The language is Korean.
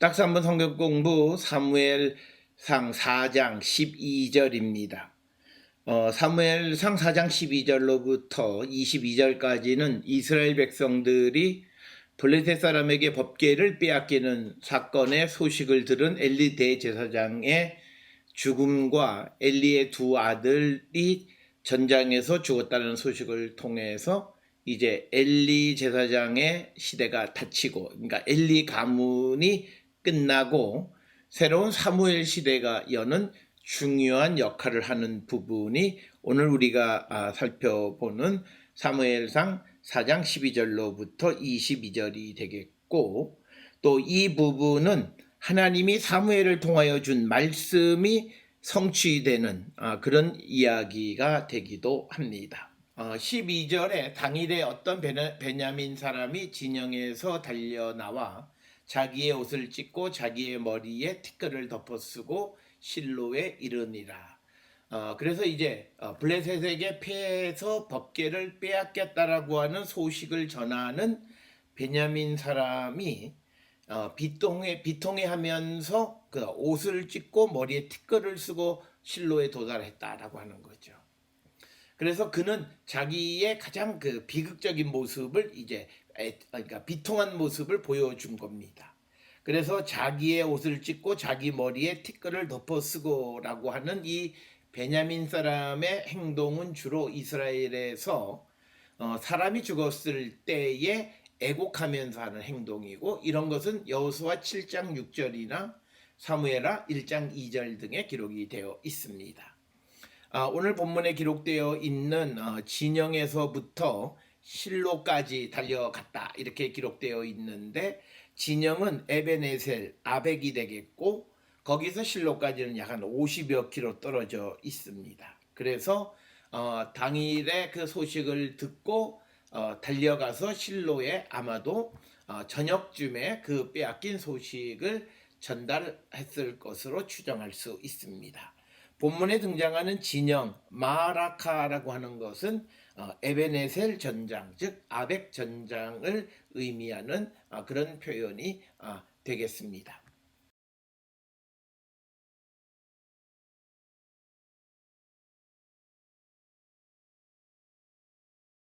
딱스 한번 성경 공부 사무엘상 4장 12절입니다. 어, 사무엘상 4장 12절로부터 22절까지는 이스라엘 백성들이 블레셋 사람에게 법계를 빼앗기는 사건의 소식을 들은 엘리 대제사장의 죽음과 엘리의 두 아들이 전장에서 죽었다는 소식을 통해서 이제 엘리 제사장의 시대가 닫히고 그러니까 엘리 가문이 끝나고 새로운 사무엘 시대가 여는 중요한 역할을 하는 부분이 오늘 우리가 아, 살펴보는 사무엘상 4장 12절로부터 22절이 되겠고 또 이 부분은 하나님이 사무엘을 통하여 준 말씀이 성취되는 아, 그런 이야기가 되기도 합니다. 어, 12절에 당일에 어떤 베냐- 베냐민 사람이 진영에서 달려 나와 자기의 옷을 찢고 자기의 머리에 티끌을 덮어 쓰고 실로에 이르니라. 어, 그래서 이제 어, 블레셋에게 패해서 법계를 빼앗겼다라고 하는 소식을 전하는 베냐민 사람이 어, 비통해 비통해 하면서 그 옷을 찢고 머리에 티끌을 쓰고 실로에 도달했다라고 하는 거죠. 그래서 그는 자기의 가장 그 비극적인 모습을 이제 에, 그러니까 비통한 모습을 보여준 겁니다. 그래서 자기의 옷을 찢고 자기 머리에 티끌을 덮어 쓰고라고 하는 이 베냐민 사람의 행동은 주로 이스라엘에서 어, 사람이 죽었을 때에 애곡하면서 하는 행동이고 이런 것은 여호수아 7장 6절이나 사무엘하 1장 2절 등에 기록이 되어 있습니다. 아, 오늘 본문에 기록되어 있는 어, 진영에서부터 실로까지 달려갔다 이렇게 기록되어 있는데 진영은 에베네셀 아벡이 되겠고 거기서 실로까지는 약 한 50여 킬로 떨어져 있습니다. 그래서 어, 당일에 그 소식을 듣고 어, 달려가서 실로에 아마도 어, 저녁쯤에 그 빼앗긴 소식을 전달했을 것으로 추정할 수 있습니다. 본문에 등장하는 진영 마라카라고 하는 것은 어, 에베네셀 전장 즉 아벡 전장을 의미하는 어, 그런 표현이 어, 되겠습니다.